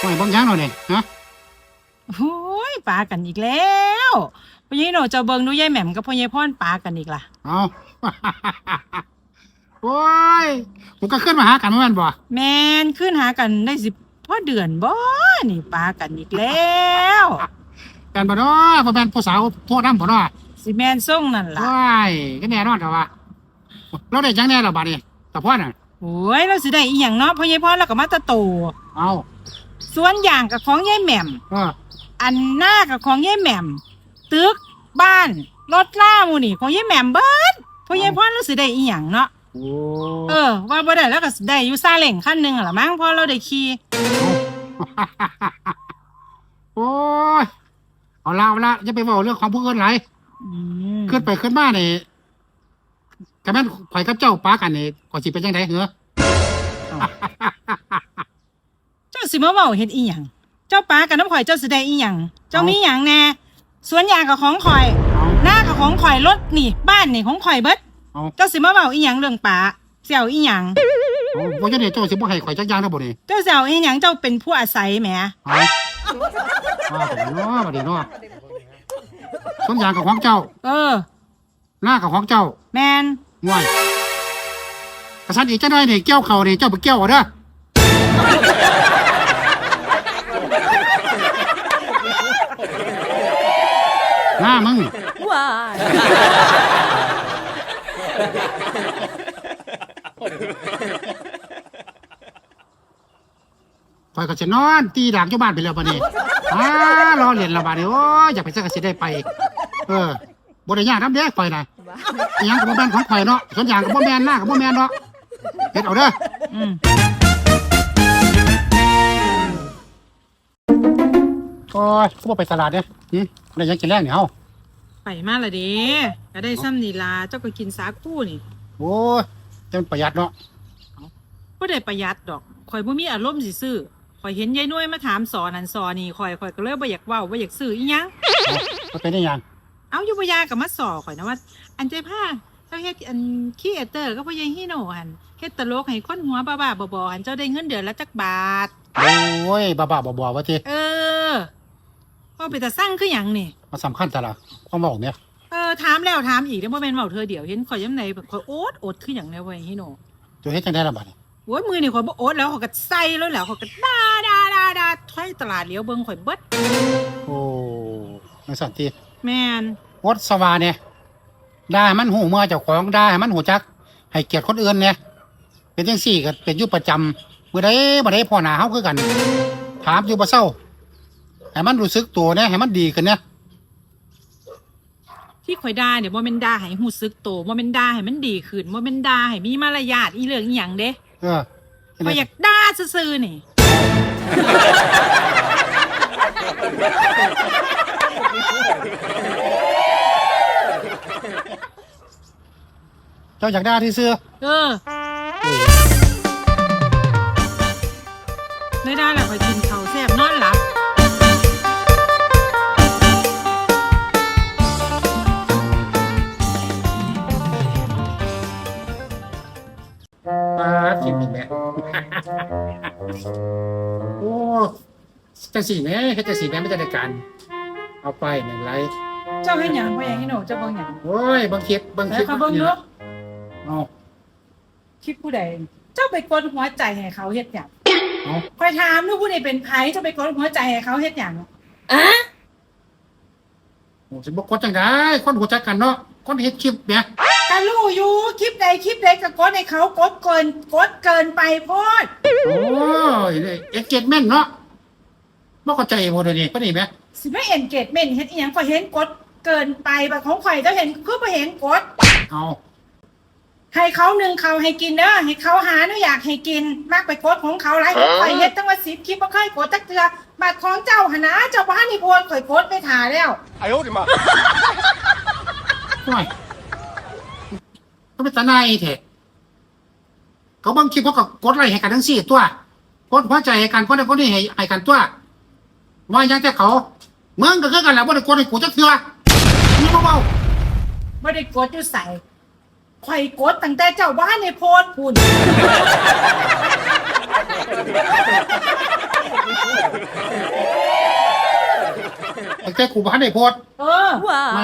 โอ้ยเบิ่งหยังหน่อยนี่ฮะโอ้ยปากันอีกแล้วพ่อใหญ่โหนเจ้าเบิ่งดูยายแหม่มกับพ่อใหญ่พ่อนปากันอีกล่ะเอาโอ้ยผมก็ขึ้นมาหากันเหมือนกันบ่แมนขึ้นหากันได้สิพ่อเดือนบ่นี่ปากันอีกแล้วกันบ่เนาะบ่แม่นผู้สาวโทษนำบ่เนาะสิแมนส่งนั่นล่ะว้ายก็แน่นอนแต่ว่าเราได้จังแน่แล้วบัดนี้ตะพ่อน่ะโอ้ยเราสิได้อีหยังเนาะพ่อใหญ่พ่อแล้วก็มาแตะโตเอาส วนยางกับของยายแหม่มเอออันหน้ากับของยายแหม่ม ตึกบ้าน รถล่าหมูนี่ ของยายแหม่มเบิดพ่อใหญ่พ่อเราสิได้อีหยังเนาะโอ้เออ ว่าบ่ได้แล้วก็สิได้อยู่ซาเล้งคันหนึงล่ะมั้งเพอเราได้ขี่โอ้ยเอาละเอาละจะไปเว้าเรื่องของผู้อื่นหลายอืมขึ้นไปขึ้นมานี่ก็แม่นข่อยกับเจ้าปากันนี่ก็สิเป็นจังได๋เหรอเจ้าสิ มาเว้าเฮ็ดอีหยังเจ้าป้ากับน้ำข่อยเจ้าสิได้อีหยังเจ้ามีหยังแน่สวนยางกับของข่อยเอาหน้ากับของข่อยรถนี่ บ้านนี่ของข่อยเบิดเอาเจ้าสิมาเว้าอีหยังเรื่องป้าเสี่ยวอีหยังเอาบ่จังได๋เจ้าสิบ่ให้ข่อยจักอย่างนะบ่นี่เจ้าเสี่ยวอีหยังเจ้าเป็นผู้อาศัยแหมเอาว่าแต่เนาะบัดนี้เนาะสวนยางกับของเจ้า เออ หน้ากับของเจ้าแมนง่วยกระสันอีกจังได๋นี่เกี่ยวเขานี่เจ้าไปเกี่ยวเอาเด้อ หน้ามึง Why? ข่อยก็จะนอนตีดากอยู่บ้านไปแล้วบัดนี้อ้ารอเล่นแล้วบัดนี้โอ้ยอยากไปสักก็สิได้ไป เออบ่ได้ยากนำเด้ข่อยน่ะอิหยังก็บ่แม่นของข่อยเนาะส่วนอย่างก็บ่แม่นหน้าก็บ่แม่นเนาะเฮ็ดเอาเด้อ อืม โอ้ยกูบ่ไปตลาดเด้อหึได้หยังกินแรงนี่เฮาไปมาละเด้ก็ได้ซ้ำนี่ล่ะเจ้าก็กินสาคูนี่โอ้ยจะมันประหยัดเนาะบ่ได้ประหยัดดอกข่อยบ่มีอารมณ์สิซื้อข่อยเห็นยายน้วยมาถามสอนนั่นสอนนี่ข่อยข่อยก็เลยบ่อยากเว้าบ่อยากซื้ออีหยังมันเป็นได้หยังเอาอยู่บ่ยากับมาสอข่อยนะว่า อันใจผ้าเจ้าเฮ็ดอันคีเอเตอร์ก็พ่อใหญ่ฮีโน่หันเฮ็ดตลกให้คนหัวบ้าๆบอๆหันเจ้าได้เงินเดือนละจักบาท โอ้ยบ้าๆบอๆว่าติเออ พ่อไปแต่สร้างคือหยังนี่มันสำคัญแต่ละความเว้าเนี่ยเออถามแล้วถามอีกเด้อบ่แม่นเว้าเธอเดียวเห็นข่อยยามไหนแบบข่อยโอ๊ตโอดคือหยังแน่เว้ยฮีโน่ตัวเฮ็ดจังได๋ล่ะบัดนี้โอ้ยมือนี่ข่อยบ่โอ๊ตแล้วข่อยก็ใส่แล้วแล้วข่อยก็ด่าด่าด่าด่าถอยตลาดเลี้ยวเบิ่งข่อยเบิดโอ้จังซั่นติแม่นอดสวาเนี่ยด่าให้มันหูเมื่อเจ้าของด่าให้มันหูจัก ให้เกียรติคนอื่นเนี่ยเป็นจังซี่ก็เป็นอยู่ประจำมื้อใดบ่ได้พ่อหน้าเฮาคือกัน ถามอยู่บ่เศร้า ให้มันรู้สึกตัวเนี่ยให้มันดีขึ้นเนี่ยที่ข่อยด่าเนี่ยบ่แม่นด่าให้ฮู้สึกโตบ่แม่นด่าให้มันดีขึ้นบ่แม่นด่าให้มีมารยาทอีเรื่องอีหยังเด้เออข่อยอยากด่าซื่อๆนี่ เจ้าอยากด่าที่เสื้อเออไม่ได้แหละข่อยกินข้าวแซ่บนอนหลั โอ้จังสี่แม่เฮ็ดจังสี่แม่ไม่ได้ในการ เอาไปหนึ่งไรเจ้าให้หยังพ่อยังให้หนูเจ้าเบิ่งหยังโอ้ยเบางคลิปเบางคแล้ลิวปเขาเบิ่งเนาะเอาคลิปผู้ใด เจ้าไปกดหัวใจให้เขาเฮ็ดหยังเอาข่อยถามดูผู้ใดเป็นไผเจ้าไปกดหัวใจให้เขาเฮ็ดหยัง โอ้สิบ่กดจังได้คนหูจักกันเนาะคนเฮ็ดคลิปเนี่ยก็รู้อยู่คลิปใดคลิปใดก็กดให้เขากดเกินกดเกินไปโพดโอ้ยเอ็กเกตเมนเนาะบ่เข้าใจบ่เดี๋ยวนี้ก็นี่แหมสิไม่เอ็นเกจเมนเฮ็ดอีหยังข่อยเห็นกดเกินไปแบบของข่อยเจ้าเห็นคือบ่เห็นกดเอา ให้เขาหนึ่งเขาให้กินเนอะให้เขาหาหนะอยากให้กินมากไปโกดของเขาไรข่อยเฮ็ดตั้งว่าสิบคลิปบ่เคยโกดตักเตือบัตรของเจ้าหนนะเจ้าบ้านนี่พวนข่อยโกดไปถ่าแล้วไอ้โอ้ดิมาห่วยก็เป็นตาหนเถอะเขาบางคลิปเขาก็กดไรให้กันทั้งสี่ตัวกดหัวใจให้กันกดให้คนนี่ให้ให้กันตัวว่าอย่างแต่เขาเมืองก็คือกันแหละบ่ได้กดให้กูจักเตือนี่เบาๆบ่ได้กดอยู่ใส่ ไข่กดตั้งแต่เจ้าบ้านในโพดพุ่ตั้งแต่กูบ้านในโพดเออ ว้าว